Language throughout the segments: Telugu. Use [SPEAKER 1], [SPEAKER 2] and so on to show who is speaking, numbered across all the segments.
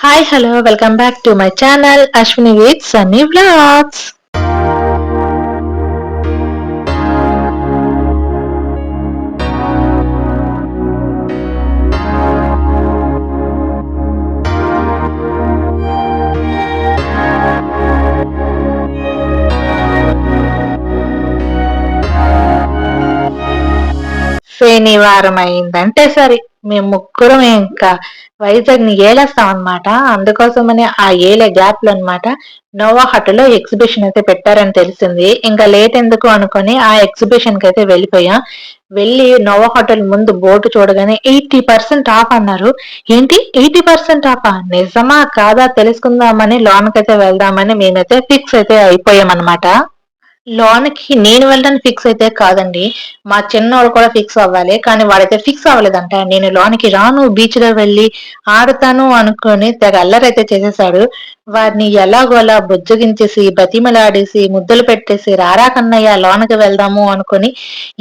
[SPEAKER 1] Hi hello welcome back to my channel Ashwini with Sunny vlogs శనివారం అయిందంటే సరే. మేము ముగ్గురం ఇంకా వైజాగ్ని ఏలేస్తాం అనమాట అందుకోసమని ఆ ఏలే గ్యాప్లో అనమాట నోవా లో ఎగ్జిబిషన్ అయితే పెట్టారని తెలిసింది. ఇంకా లేట్ ఎందుకు అనుకుని ఆ ఎగ్జిబిషన్కి అయితే వెళ్ళిపోయాం. వెళ్ళి నోవా హోటల్ ముందు బోర్డు చూడగానే ఎయిటీ పర్సెంట్ ఆఫ్ అన్నారు. ఏంటి? ఎయిటీ పర్సెంట్ ఆఫ్ నిజమా? కాదా? తెలుసుకుందామని లోనకైతే వెళ్దామని మేమైతే ఫిక్స్ అయితే అయిపోయాం అనమాట లోన్కి నేను వెళ్ళడానికి ఫిక్స్ అయితే కాదండి. మా చిన్నవాడు కూడా ఫిక్స్ అవ్వాలి. కానీ వాడైతే ఫిక్స్ అవ్వలేదంట. నేను లోనికి రాను బీచ్లో వెళ్ళి ఆడతాను అనుకుని తెగ అల్లరైతే చేసేసాడు. వాడిని ఎలాగోలా బుజ్జగించేసి బతిమలాడేసి ముద్దలు పెట్టేసి రారా కన్నయ్య లోనకి వెళ్దాము అనుకుని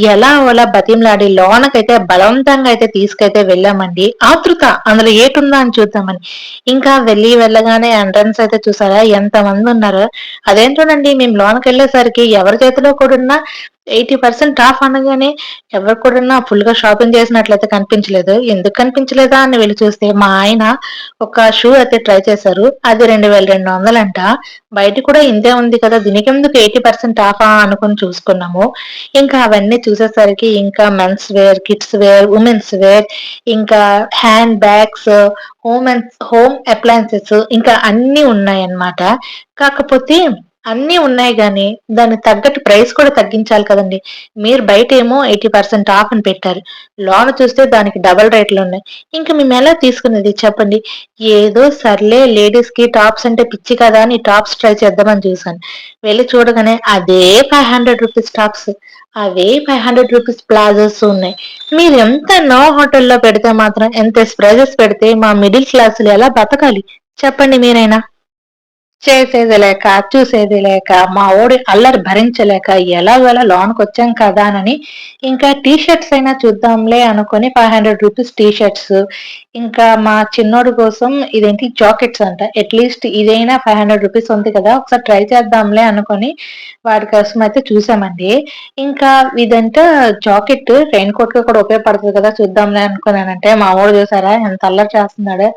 [SPEAKER 1] ఎలా ఓలా బతిమలాడి లోనకైతే బలవంతంగా అయితే తీసుకైతే వెళ్ళామండి. ఆతృత అందులో ఏటుందా అని చూద్దామని. ఇంకా వెళ్ళి వెళ్ళగానే ఎంట్రన్స్ అయితే చూసారా? ఎంత మంది ఉన్నారో. అదేంటోనండి మేము లోనకి వెళ్ళేసరికి ఎవరి చేతిలో కూడా ఎయిటీ పర్సెంట్ ఆఫ్ అనగానే ఎవరు కూడా ఫుల్గా షాపింగ్ చేసినట్లయితే కనిపించలేదు. ఎందుకు కనిపించలేదా అని వెళ్ళి చూస్తే మా ఆయన ఒక షూ అయితే ట్రై చేశారు. అది రెండు వేల రెండు వందలంట. బయట కూడా ఇంతే ఉంది కదా దీనికి ఎందుకు ఎయిటీ పర్సెంట్ ఆఫ్ అనుకుని చూసుకున్నాము. ఇంకా అవన్నీ చూసేసరికి ఇంకా men's wear kids wear women's wear ఇంకా hand bags home home appliances ఇంకా అన్ని ఉన్నాయన్నమాట. కాకపోతే అన్ని ఉన్నాయి కానీ దానికి తగ్గట్టు ప్రైస్ కూడా తగ్గించాలి కదండి. మీరు బయట ఏమో ఎయిటీ పర్సెంట్ ఆఫ్ అని పెట్టారు. లోన్ చూస్తే దానికి డబల్ రేట్లు ఉన్నాయి. ఇంకా మేము ఎలా తీసుకునేది చెప్పండి? ఏదో సర్లే లేడీస్కి టాప్స్ అంటే పిచ్చి కదా అని టాప్స్ ట్రై చేద్దామని చూసాను వెళ్ళి చూడగానే అదే ఫైవ్ హండ్రెడ్ రూపీస్ టాప్స్. అవే ఫైవ్ హండ్రెడ్ రూపీస్ ప్లాజోస్ ఉన్నాయి. మీరు ఎంత నో హోటల్లో పెడితే మాత్రం ఎంత ప్రైజెస్ పెడితే మా మిడిల్ క్లాసులు ఎలా బతకాలి? చెప్పండి మీరైనా. చేసేది లేక చూసేది లేక మా ఓడి అల్లరి భరించలేక ఎలాగోలా లోన్కి వచ్చాం కదా అని ఇంకా టీ షర్ట్స్ అయినా చూద్దాంలే అనుకుని five hundred rupees T shirts ఇంకా మా చిన్నోడి కోసం ఇదేంటి జాకెట్స్ అంట. అట్లీస్ట్ ఇదైనా ఫైవ్ హండ్రెడ్ రూపీస్ ఉంది కదా ఒకసారి ట్రై చేద్దాంలే అనుకుని వాడి కోసం అయితే చూసామండి. ఇంకా ఇదంటే జాకెట్ రెయిన్ కోట్కి కూడా ఉపయోగపడుతుంది కదా చూద్దాంలే అనుకున్నానంటే మా ఊడు చూసారా ఎంత అల్లరి చేస్తున్నాడు.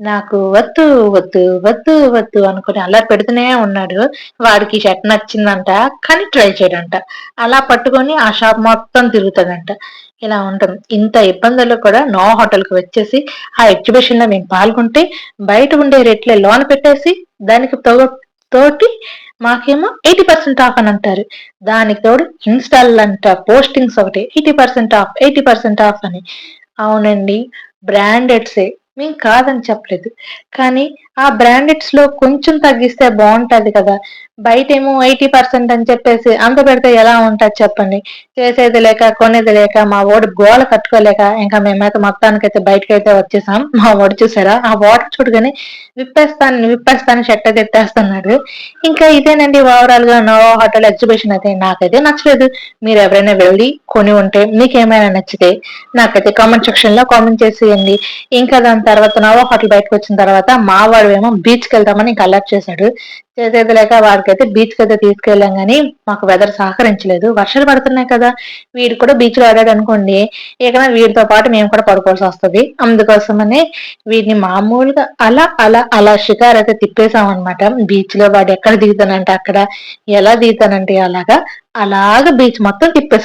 [SPEAKER 1] నాకు వద్దు వద్దు వద్దు వద్దు అనుకుని అలా పెడుతూనే ఉన్నాడు. వాడికి షర్ట్ నచ్చిందంట కానీ ట్రై చేయడంట. అలా పట్టుకొని ఆ షాప్ మొత్తం తిరుగుతాడంట. ఇలా ఉంటాం. ఇంత ఇబ్బందుల్లో కూడా నో హోటల్కి వచ్చేసి ఆ ఎగ్జిబిషన్లో మేము పాల్గొంటే బయట ఉండే రేట్లే లోన్ పెట్టేసి దానికి తోటి మాకేమో ఎయిటీ పర్సెంట్ ఆఫ్ అని అంటారు. దానికి తోడు ఇన్స్టాల్ అంట పోస్టింగ్స్ ఒకటి eighty percent off eighty percent off అని. అవునండి. బ్రాండెడ్సే. మేము కాదని చెప్పలేదు. కానీ ఆ బ్రాండెడ్స్లో కొంచెం తగ్గిస్తే బాగుంటది కదా. బయట ఏమో ఎయిటీ పర్సెంట్ అని చెప్పేసి అంత పెడితే ఎలా ఉంటది చెప్పండి? చేసేది లేక కొనేది లేక మా ఓడి గోల కట్టుకోలేక ఇంకా మేమైతే మొత్తానికైతే బయటకు అయితే వచ్చేసాం. మా ఓడి చూసారా? ఆ వాటర్ చూడగానే విప్పేస్తాను విప్పేస్తాను షర్ట్ అయితే ఎత్తేస్తున్నాడు. ఇంకా ఇదేనండి ఓవరాల్గా నో హోటల్ ఎగ్జిబిషన్ అయితే నాకైతే నచ్చలేదు. మీరు ఎవరైనా వెళ్ళి కొని ఉంటే మీకు ఏమైనా నచ్చితే నాకైతే కామెంట్ సెక్షన్లో కామెంట్ చేసేయండి. ఇంకా దాని తర్వాత నవో హోటల్ బయటకు వచ్చిన తర్వాత మా వాడు ఏమో బీచ్కి వెళ్దామని ఇంకా అలర్ట్ చేశాడు. చేసేది లేక వాడికైతే బీచ్కి అయితే తీసుకెళ్ళాం గానీ మాకు వెదర్ సహకరించలేదు. వర్షాలు పడుతున్నాయి కదా వీడు కూడా బీచ్లో ఆడాడు అనుకోండి ఇక వీడితో పాటు మేము కూడా పడుకోవాల్సి వస్తుంది. అందుకోసమని వీడిని మామూలుగా అలా అలా అలా షికార్ అయితే తిప్పేసాం అనమాట బీచ్లో వాడు ఎక్కడ దిగుతానంటే అక్కడ ఎలా దిగుతానంటే అలాగా అలాగా బీచ్ మొత్తం తిప్పేసాం